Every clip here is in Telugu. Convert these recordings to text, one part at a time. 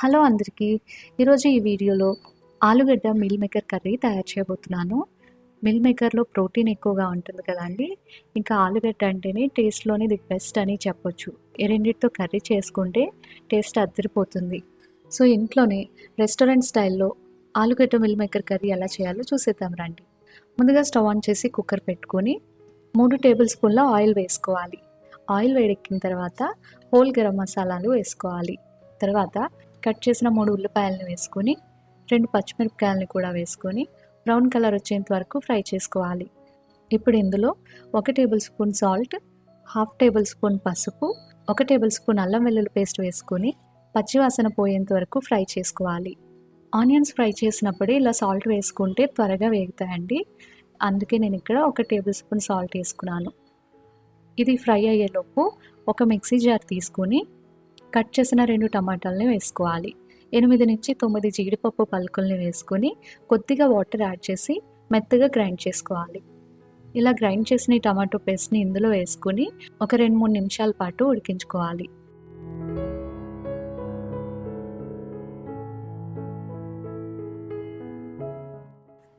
హలో అందరికీ. ఈరోజు ఈ వీడియోలో ఆలుగడ్డ మిల్ మేకర్ కర్రీ తయారు చేయబోతున్నాను. మిల్ మేకర్లో ప్రోటీన్ ఎక్కువగా ఉంటుంది కదండి. ఇంకా ఆలుగడ్డ అంటేనే టేస్ట్లోనే ది బెస్ట్ అని చెప్పొచ్చు. ఈ రెండింటితో కర్రీ చేసుకుంటే టేస్ట్ అద్దరిపోతుంది. సో ఇంట్లోనే రెస్టారెంట్ స్టైల్లో ఆలుగడ్డ మిల్ మేకర్ కర్రీ ఎలా చేయాలో చూసేద్దాం రండి. ముందుగా స్టవ్ ఆన్ చేసి కుక్కర్ పెట్టుకొని మూడు టేబుల్ స్పూన్ల ఆయిల్ వేసుకోవాలి. ఆయిల్ వేడెక్కిన తర్వాత హోల్ గరం మసాలాలు వేసుకోవాలి. తర్వాత కట్ చేసిన మూడు ఉల్లిపాయలను వేసుకొని రెండు పచ్చిమిరపకాయలని కూడా వేసుకొని బ్రౌన్ కలర్ వచ్చేంత వరకు ఫ్రై చేసుకోవాలి. ఇప్పుడు ఇందులో ఒక tablespoon salt half tablespoon పసుపు ఒక టేబుల్ స్పూన్ అల్లం వెల్లుల్లి పేస్ట్ వేసుకొని పచ్చివాసన పోయేంత వరకు ఫ్రై చేసుకోవాలి. ఆనియన్స్ ఫ్రై చేసినప్పుడే ఇలా సాల్ట్ వేసుకుంటే త్వరగా వేగుతాయండి. అందుకే నేను ఇక్కడ ఒక టేబుల్ స్పూన్ సాల్ట్ వేసుకున్నాను. ఇది ఫ్రై అయ్యేలోపు ఒక మిక్సీ జార్ తీసుకొని కట్ చేసిన రెండు టమాటాలని వేసుకోవాలి. ఎనిమిది నుంచి తొమ్మిది జీడిపప్పు పలుకుల్ని వేసుకొని కొద్దిగా వాటర్ యాడ్ చేసి మెత్తగా గ్రైండ్ చేసుకోవాలి. ఇలా గ్రైండ్ చేసిన టమాటో పేస్ట్ని ఇందులో వేసుకొని ఒక రెండు మూడు నిమిషాల పాటు ఉడికించుకోవాలి.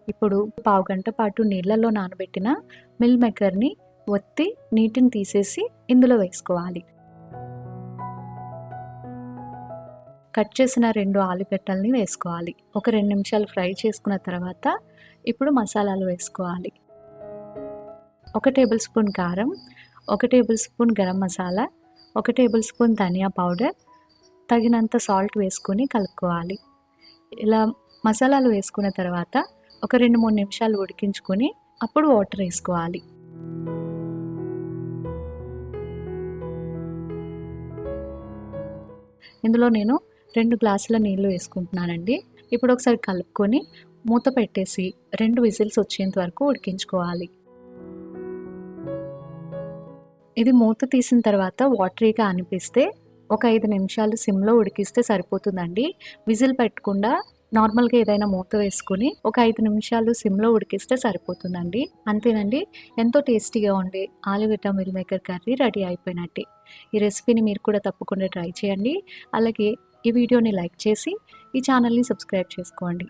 ఇప్పుడు పావు గంట పాటు నీళ్ళలో నానబెట్టిన మిల్ మేకర్ని ఒత్తి నీటిని తీసేసి ఇందులో వేసుకోవాలి. కట్ చేసిన రెండు ఆలుగడ్డల్ని వేసుకోవాలి. ఒక రెండు నిమిషాలు ఫ్రై చేసుకున్న తర్వాత ఇప్పుడు మసాలాలు వేసుకోవాలి. ఒక టేబుల్ స్పూన్ కారం ఒక టేబుల్ స్పూన్ గరం మసాలా ఒక టేబుల్ స్పూన్ ధనియా పౌడర్ తగినంత సాల్ట్ వేసుకొని కలుపుకోవాలి. ఇలా మసాలాలు వేసుకున్న తర్వాత ఒక రెండు మూడు నిమిషాలు ఉడికించుకొని అప్పుడు వాటర్ వేసుకోవాలి. ఇందులో నేను రెండు గ్లాసుల నీళ్ళు వేసుకుంటున్నానండి. ఇప్పుడు ఒకసారి కలుపుకొని మూత పెట్టేసి రెండు విజిల్స్ వచ్చేంత వరకు ఉడికించుకోవాలి. ఇది మూత తీసిన తర్వాత వాటరీగా అనిపిస్తే ఒక ఐదు నిమిషాలు సిమ్లో ఉడికిస్తే సరిపోతుందండి. విజిల్ పెట్టకుండా నార్మల్గా ఏదైనా మూత వేసుకుని ఒక ఐదు నిమిషాలు సిమ్లో ఉడికిస్తే సరిపోతుందండి. అంతేనండి ఎంతో టేస్టీగా ఉండే ఆలుగడ్డ మిల్ మేకర్ కర్రీ రెడీ అయిపోయినట్టే. ఈ రెసిపీని మీరు కూడా తప్పకుండా ట్రై చేయండి. అలాగే ఈ వీడియోని లైక్ చేసి ఈ ఛానల్ని సబ్స్క్రైబ్ చేసుకోండి.